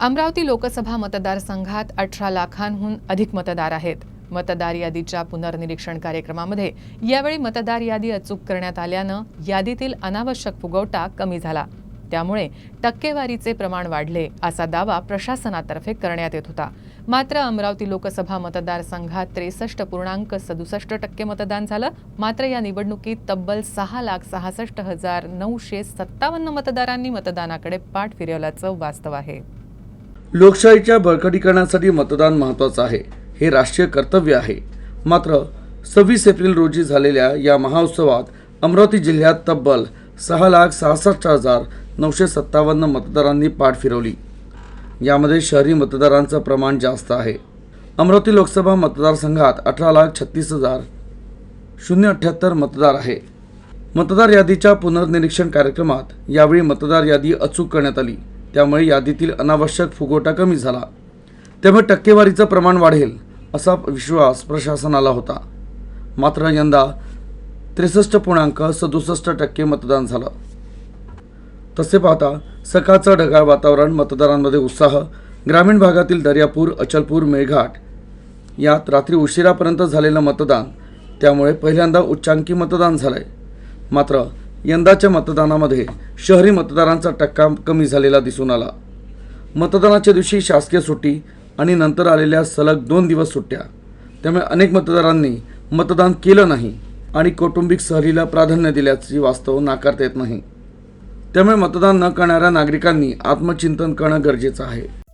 अमरावती लोकसभा मतदारसंघात अठरा लाखांहून अधिक मतदार आहेत. मतदार यादीच्या पुनर्निरीक्षण कार्यक्रमामध्ये यावेळी मतदार यादी अचूक करण्यात आल्यानं यादीतील अनावश्यक फुगवटा कमी झाला. त्यामुळे टक्केवारीचे प्रमाण वाढले असा दावा प्रशासनातर्फे करण्यात येत होता. मात्र अमरावती लोकसभा मतदारसंघात त्रेसष्ट पूर्णांक सदुसष्ट टक्के मतदान झालं. मात्र या निवडणुकीत तब्बल सहा लाख सहासष्ट हजार नऊशे सत्तावन्न मतदारांनी मतदानाकडे पाठ फिरवल्याचं वास्तव आहे. लोकशाहीच्या बळकटीकरणासाठी मतदान महत्त्वाचं आहे. हे राष्ट्रीय कर्तव्य आहे. मात्र सव्वीस एप्रिल रोजी झालेल्या या महाउत्सवात अमरावती जिल्ह्यात तब्बल सहा लाख सहासष्ट हजार नऊशे सत्तावन्न मतदारांनी पाठ फिरवली. यामध्ये शहरी मतदारांचं प्रमाण जास्त आहे. अमरावती लोकसभा मतदारसंघात अठरा लाख छत्तीस हजार शून्य अठ्ठ्याहत्तर मतदार आहे. मतदार यादीच्या पुनर्निरीक्षण कार्यक्रमात यावेळी मतदार यादी अचूक करण्यात आली. त्यामुळे यादीतील अनावश्यक फुगवटा कमी झाला. त्यामुळे टक्केवारीचं प्रमाण वाढेल असा विश्वास प्रशासनाला होता. मात्र यंदा त्रेसष्ट पूर्णांक सदुसष्ट टक्के मतदान झालं. तसे पाहता सकाळचं ढगाळ वातावरण मतदारांमध्ये उत्साह ग्रामीण भागातील दर्यापूर अचलपूर मेळघाट यात रात्री उशिरापर्यंत झालेलं मतदान त्यामुळे पहिल्यांदा उच्चांकी मतदान झालंय. मात्र यंदाच्या मतदानामध्ये शहरी मतदारांचा टक्का कमी झालेला दिसून आला. मतदानाच्या दिवशी शासकीय सुट्टी आणि नंतर आलेल्या सलग दोन दिवस सुट्ट्या. त्यामुळे अनेक मतदारांनी मतदान केलं नाही आणि कौटुंबिक सहलीला प्राधान्य दिल्याची वास्तव नाकारता येत नाही. त्यामुळे मतदान न करणाऱ्या नागरिकांनी आत्मचिंतन करणं गरजेचं आहे.